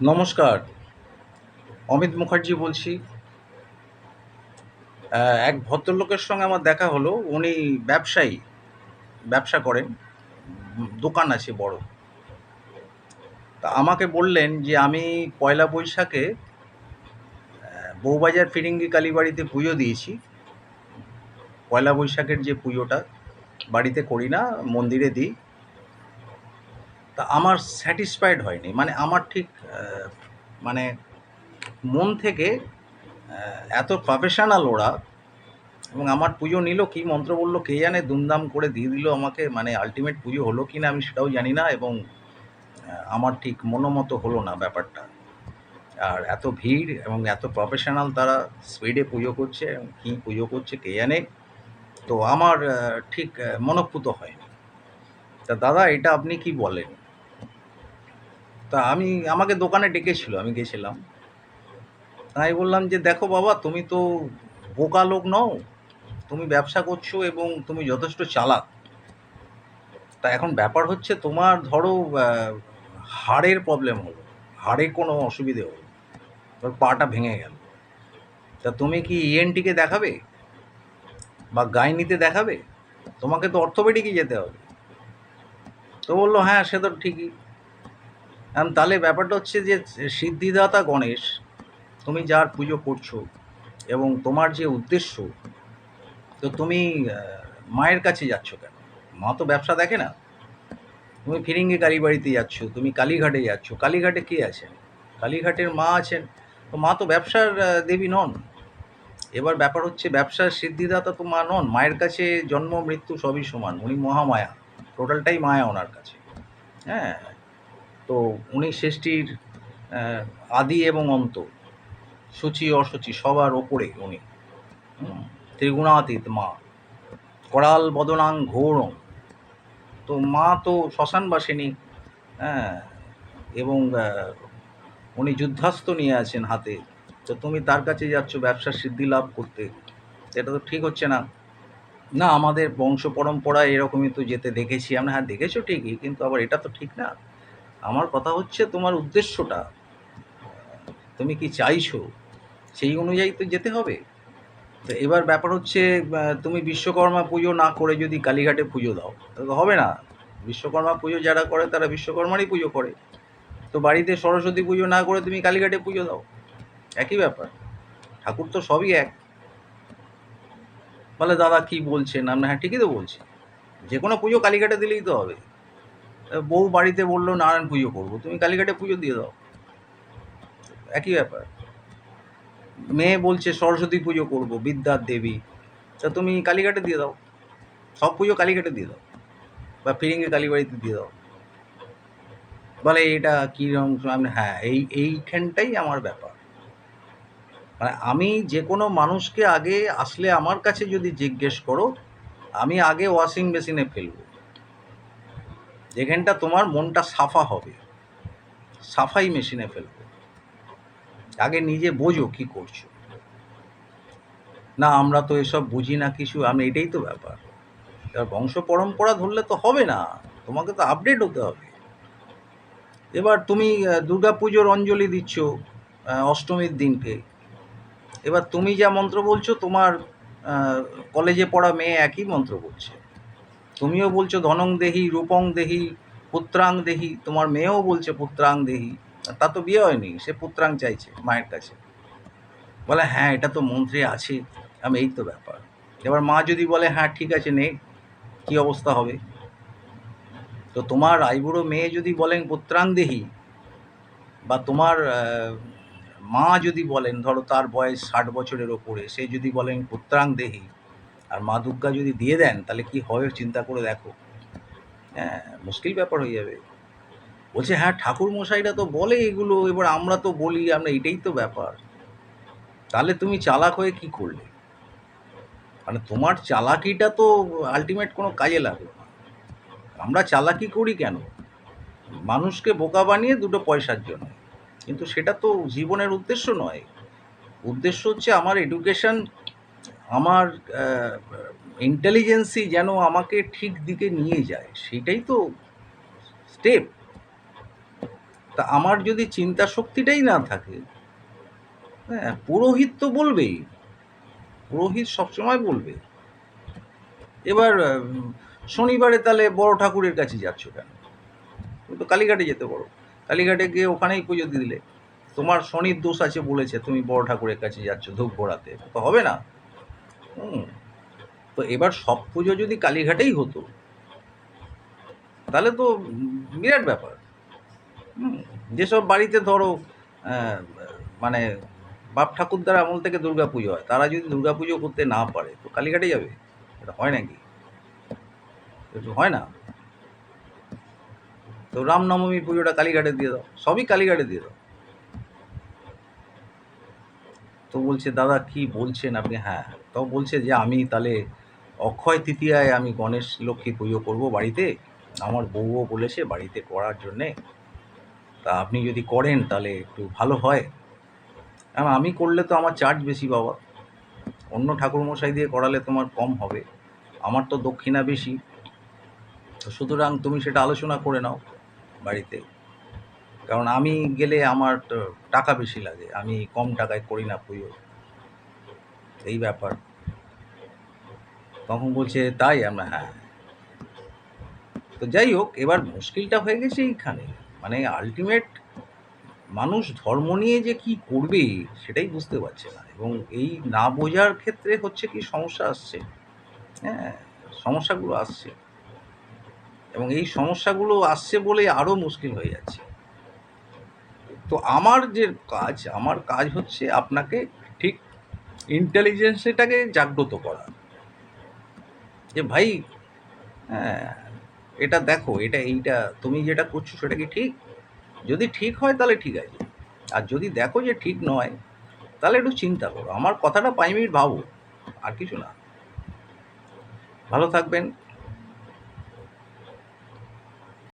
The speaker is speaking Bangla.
নমস্কার, অমিত মুখার্জি বলছি। এক ভদ্রলোকের সঙ্গে আমার দেখা হলো, উনি ব্যবসায়ী, ব্যবসা করেন, দোকান আছে বড়। তা আমাকে বললেন যে আমি পয়লা বৈশাখে বউবাজার ফিরিঙ্গি কালীবাড়িতে পুজো দিয়েছি। পয়লা বৈশাখের যে পুজোটা, বাড়িতে করি না, মন্দিরে দিই। তা আমার স্যাটিসফাইড হয়নি। মানে আমার ঠিক মানে মন থেকে এত প্রফেশনাল ওরা এবং আমার পুজো নিল, কী মন্ত্র বলল, কে জানে দুমদাম করে দিয়ে দিল আমাকে মানে আলটিমেট পুজো হলো কি না আমি সেটাও জানি না এবং আমার ঠিক মনোমতো হলো না ব্যাপারটা। আর এত ভিড় এবং এত প্রফেশনাল তারা স্পিডে পুজো করছে, কী পুজো করছে কে জানে, তো আমার ঠিক মনঃপুত হয়নি। তা দাদা, এটা আপনি কি বলেন? তা আমি, আমাকে দোকানে ডেকেছিল, আমি গেছিলাম। তাই বললাম যে, দেখো বাবা, তুমি তো বোকা লোক নও, তুমি ব্যবসা করছ এবং তুমি যথেষ্ট চালাক। তা এখন ব্যাপার হচ্ছে তোমার ধরো হাড়ের প্রবলেম হলো, হাড়ে কোনো অসুবিধে হলো তোর পাটা ভেঙে গেল। তা তুমি কি ইএনটিকে দেখাবে? বা গাইনিতে দেখাবে? তোমাকে তো অর্থোপেডিকই যেতে হবে। তো বলল হ্যাঁ সে তো ঠিকই। এখন তাহলে ব্যাপারটা হচ্ছে যে, সিদ্ধিদাতা গণেশ, তুমি যার পুজো করছ এবং তোমার যে উদ্দেশ্য, তো তুমি মায়ের কাছে যাচ্ছ কেন? মা তো ব্যবসা দেখে না। তুমি ফিরিঙ্গি কালীবাড়িতে যাচ্ছ, তুমি কালীঘাটে যাচ্ছ। কালীঘাটে কে আছেন? কালীঘাটের মা আছেন। তো মা তো ব্যবসার দেবী নন। এবার ব্যাপার হচ্ছে ব্যবসার সিদ্ধিদাতা তো মা নন। মায়ের কাছে জন্ম, মৃত্যু সবই সমান। উনি মহামায়া। টোটালটাই মায়া ওনার কাছে। হ্যাঁ তো উনি সৃষ্টির আদি এবং অন্ত, সূচি অসুচি, সবার ওপরে উনি। ত্রিগুণাতীত মা, করাল বদনাং ঘোরং। তো মা তো শ্মশানবাসিনী হ্যাঁ এবং উনি যুদ্ধাস্ত্র নিয়ে আছেন হাতে। তো তুমি তার কাছে যাচ্ছ ব্যবসার সিদ্ধি লাভ করতে। এটা তো ঠিক হচ্ছে না। না, আমাদের বংশ পরম্পরায় এরকমই তো যেতে দেখেছি আমরা। হ্যাঁ দেখেছ ঠিকই, কিন্তু আবার এটা তো ঠিক না। আমার কথা হচ্ছে তোমার উদ্দেশ্যটা। তুমি কি চাইছো সেই অনুযায়ী তো যেতে হবে। তো এবার ব্যাপার হচ্ছে তুমি বিশ্বকর্মা পুজো না করে যদি কালীঘাটে পুজো দাও, তাহলে হবে না। বিশ্বকর্মা পুজো যারা করে, তারা বিশ্বকর্মারই পুজো করে। তো বাড়িতে সরস্বতী পুজো না করে তুমি কালীঘাটে পুজো দাও। একই ব্যাপার। ঠাকুর তো সবই এক। বলে, দাদা, কি বলছেন? আমরা হ্যাঁ ঠিকই তো বলছি। যে কোনো পুজো কালীঘাটে দিলেই তো হবে। বউ বাড়িতে বলল, নারায়ণ পুজো করব। তুমি কালীঘাটে পুজো দিয়ে দাও। একই ব্যাপার। মেয়ে বলছে, সরস্বতী পুজো করব, বিদ্যার দেবী। তা তুমি কালীঘাটে দিয়ে দাও। সব পুজো কালীঘাটে দিয়ে দাও। বা ফিরিঙ্গে কালীবাড়িতে দিয়ে দাও। বলে, এটা কীরকম আমি হ্যাঁ এই, এইখানটাই আমার ব্যাপার। মানে আমি যে কোনো মানুষকে আগে আসলে আমার কাছে যদি জিজ্ঞেস করো, আমি আগে ওয়াশিং মেশিনে ফেলব। যেখানটা তোমার মনটা সাফা হবে। সাফাই মেশিনে ফেলব। আগে নিজে বোঝো কি করছ। না, আমরা তো এসব বুঝি না কিছু, আমি এটাই তো ব্যাপার। এবার বংশ পরম্পরা ধরলে তো হবে না, তোমাকে তো আপডেট হতে হবে। এবার তুমি দুর্গা পুজোর অঞ্জলি দিচ্ছ অষ্টমীর দিনকে। এবার তুমি যা মন্ত্র বলছো, তোমার কলেজে পড়া মেয়ে একই মন্ত্র বলছে। তুমিও বলছো ধনং দেহি, রূপং দেহি, পুত্রাং দেহি, তোমার মেয়েও বলছে পুত্রাং দেহি। তা তো বিয়ে হয়নি, সে পুত্রাং চাইছে মায়ের কাছে। বলে হ্যাঁ এটা তো মন্ত্রে আছে, আমি এই তো ব্যাপার। এবার মা যদি বলে হ্যাঁ ঠিক আছে, নে, কী অবস্থা হবে? তো তোমার আইবুড়ো মেয়ে যদি বলেন পুত্রাং দেহি, বা তোমার মা যদি বলেন, ধরো তার বয়স ষাট বছরের ওপরে, সে যদি বলেন পুত্রাং দেহি আর মা দুর্গা যদি দিয়ে দেন, তাহলে কি হয় চিন্তা করে দেখো। হ্যাঁ মুশকিল ব্যাপার হয়ে যাবে। বলছে হ্যাঁ ঠাকুর মশাইরা তো বলে এগুলো, এবার আমরা তো বলি, আমরা এটাই তো ব্যাপার। তাহলে তুমি চালাক হয়ে কি করলে? মানে তোমার চালাকিটা তো আলটিমেট কোনো কাজে লাগল না। আমরা চালাকি করি কেন? মানুষকে বোকা বানিয়ে দুটো পয়সার জন্য। কিন্তু সেটা তো জীবনের উদ্দেশ্য নয়। উদ্দেশ্য হচ্ছে আমার এডুকেশন আমার ইন্টেলিজেন্সি যেন আমাকে ঠিক দিকে নিয়ে যায় সেটাই তো স্টেপ তা আমার যদি চিন্তা শক্তিটাই না থাকে হ্যাঁ পুরোহিত তো বলবেই, পুরোহিত সবসময় বলবে। এবার শনিবারে তাহলে বড় ঠাকুরের কাছে যাচ্ছ কেন? তুমি তো কালীঘাটে যেতে পারো। কালীঘাটে গিয়ে ওখানেই পুজো দিলে। তোমার শনির দোষ আছে বলেছে, তুমি বড় ঠাকুরের কাছে যাচ্ছ ধূপ ঘোরাতে তো হবে না। তো এবার সব পুজো যদি কালীঘাটেই হতো, তাহলে তো বিরাট ব্যাপার। যেসব বাড়িতে ধরো মানে বাপ ঠাকুরদার আমল থেকে দুর্গা পুজো হয়, তারা যদি দুর্গা পুজো করতে না পারে, তো কালীঘাটে যাবে? এটা হয় নাকি? একটু হয় না? তো রামনবমী পুজোটা কালীঘাটে দিয়ে দাও, সবই কালীঘাটে দিয়ে দাও। তো বলছে, দাদা, কি বলছেন আপনি? হ্যাঁ। তো বলছে যে আমি তাহলে অক্ষয় তৃতীয়ায় আমি গণেশ লক্ষ্মী পুজো করব বাড়িতে। আমার বউও বলেছে বাড়িতে করার জন্যে। তা আপনি যদি করেন তাহলে একটু ভালো হয়। আমি করলে তো আমার চার্জ বেশি বাবা। অন্য ঠাকুরমশাই দিয়ে করালে তোমার কম হবে। আমার তো দক্ষিণা বেশি। তো সুতরাং তুমি সেটা আলোচনা করে নাও বাড়িতে। কারণ আমি গেলে আমার টাকা বেশি লাগে। আমি কম টাকায় করি না পুজো। এই ব্যাপার। তখন বলছে, তাই আমরা হ্যাঁ। তো যাই হোক, এবার মুশকিলটা হয়ে গেছে এইখানে। মানে আলটিমেট মানুষ ধর্ম নিয়ে যে কি করবে, সেটাই বুঝতে পারছে না। এবং এই না বোঝার ক্ষেত্রে হচ্ছে কি, সমস্যা আসছে। হ্যাঁ সমস্যাগুলো আসছে। এবং এই সমস্যাগুলো আসছে বলে আরও মুশকিল হয়ে যাচ্ছে। তো আমার যে কাজ, আমার কাজ হচ্ছে আপনাকে ঠিক ইন্টেলিজেন্সটাকে জাগ্রত করা। যে ভাই হ্যাঁ এটা দেখো, এটা এইটা, তুমি যেটা করছ সেটা কি ঠিক? যদি ঠিক হয় তাহলে ঠিক আছে। আর যদি দেখো যে ঠিক নয়, তাহলে একটু চিন্তা করো। আমার কথাটা পাঁচ মিনিট ভাবো, আর কিছু না। ভালো থাকবেন।